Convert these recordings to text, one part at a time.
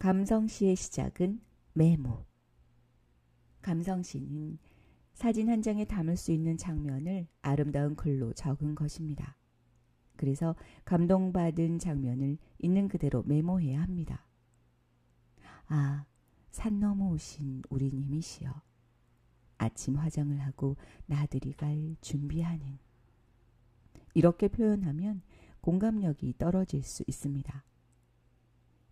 감성시의 시작은 메모. 감성시는 사진 한 장에 담을 수 있는 장면을 아름다운 글로 적은 것입니다. 그래서 감동받은 장면을 있는 그대로 메모해야 합니다. 아, 산 넘어 오신 우리 님이시여. 아침 화장을 하고 나들이 갈 준비하는. 이렇게 표현하면 공감력이 떨어질 수 있습니다.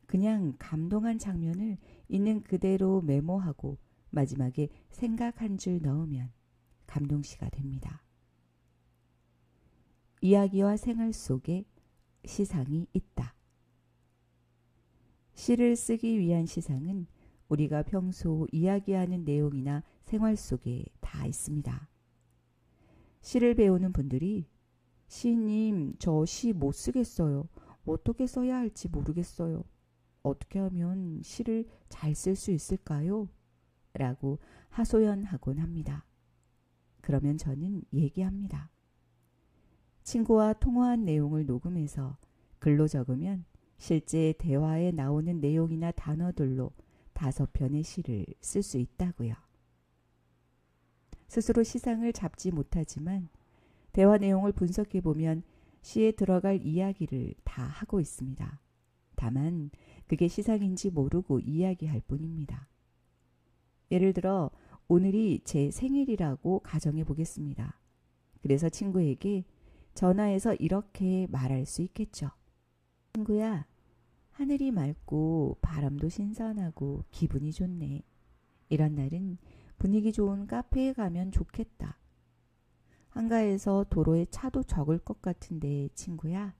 그냥 감동한 장면을 있는 그대로 메모하고 마지막에 생각 한 줄 넣으면 감동시가 됩니다. 이야기와 생활 속에 시상이 있다. 시를 쓰기 위한 시상은 우리가 평소 이야기하는 내용이나 생활 속에 다 있습니다. 시를 배우는 분들이 시님, 저 시 못 쓰겠어요. 어떻게 써야 할지 모르겠어요. 어떻게 하면 시를 잘 쓸 수 있을까요? 라고 하소연하곤 합니다. 그러면 저는 얘기합니다. 친구와 통화한 내용을 녹음해서 글로 적으면 실제 대화에 나오는 내용이나 단어들로 다섯 편의 시를 쓸 수 있다고요. 스스로 시상을 잡지 못하지만 대화 내용을 분석해 보면 시에 들어갈 이야기를 다 하고 있습니다. 다만 그게 시상인지 모르고 이야기할 뿐입니다. 예를 들어 오늘이 제 생일이라고 가정해 보겠습니다. 그래서 친구에게 전화해서 이렇게 말할 수 있겠죠. 친구야, 하늘이 맑고 바람도 신선하고 기분이 좋네. 이런 날은 분위기 좋은 카페에 가면 좋겠다. 한가해서 도로에 차도 적을 것 같은데 친구야,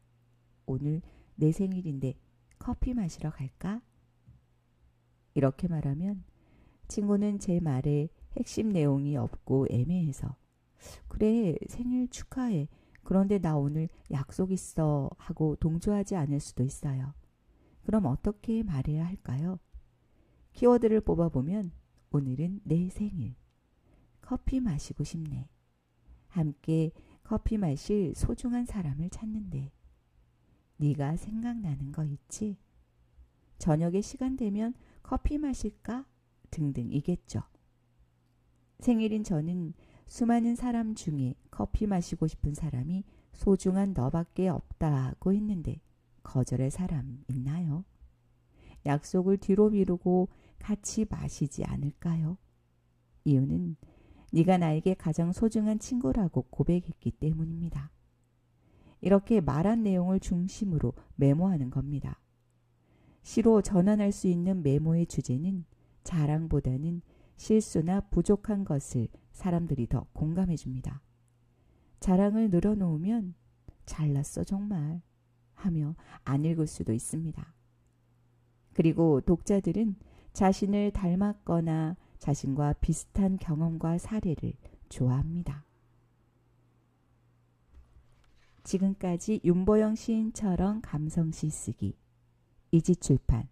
오늘 내 생일인데 커피 마시러 갈까? 이렇게 말하면 친구는 제 말에 핵심 내용이 없고 애매해서 그래 생일 축하해 그런데 나 오늘 약속 있어 하고 동조하지 않을 수도 있어요. 그럼 어떻게 말해야 할까요? 키워드를 뽑아보면 오늘은 내 생일 커피 마시고 싶네 함께 커피 마실 소중한 사람을 찾는데 네가 생각나는 거 있지? 저녁에 시간 되면 커피 마실까? 등등이겠죠. 생일인 저는 수많은 사람 중에 커피 마시고 싶은 사람이 소중한 너밖에 없다고 했는데 거절할 사람 있나요? 약속을 뒤로 미루고 같이 마시지 않을까요? 이유는 네가 나에게 가장 소중한 친구라고 고백했기 때문입니다. 이렇게 말한 내용을 중심으로 메모하는 겁니다. 시로 전환할 수 있는 메모의 주제는 자랑보다는 실수나 부족한 것을 사람들이 더 공감해 줍니다. 자랑을 늘어놓으면 잘났어 정말 하며 안 읽을 수도 있습니다. 그리고 독자들은 자신을 닮았거나 자신과 비슷한 경험과 사례를 좋아합니다. 지금까지 윤보영 시인처럼 감성시 쓰기. 이지출판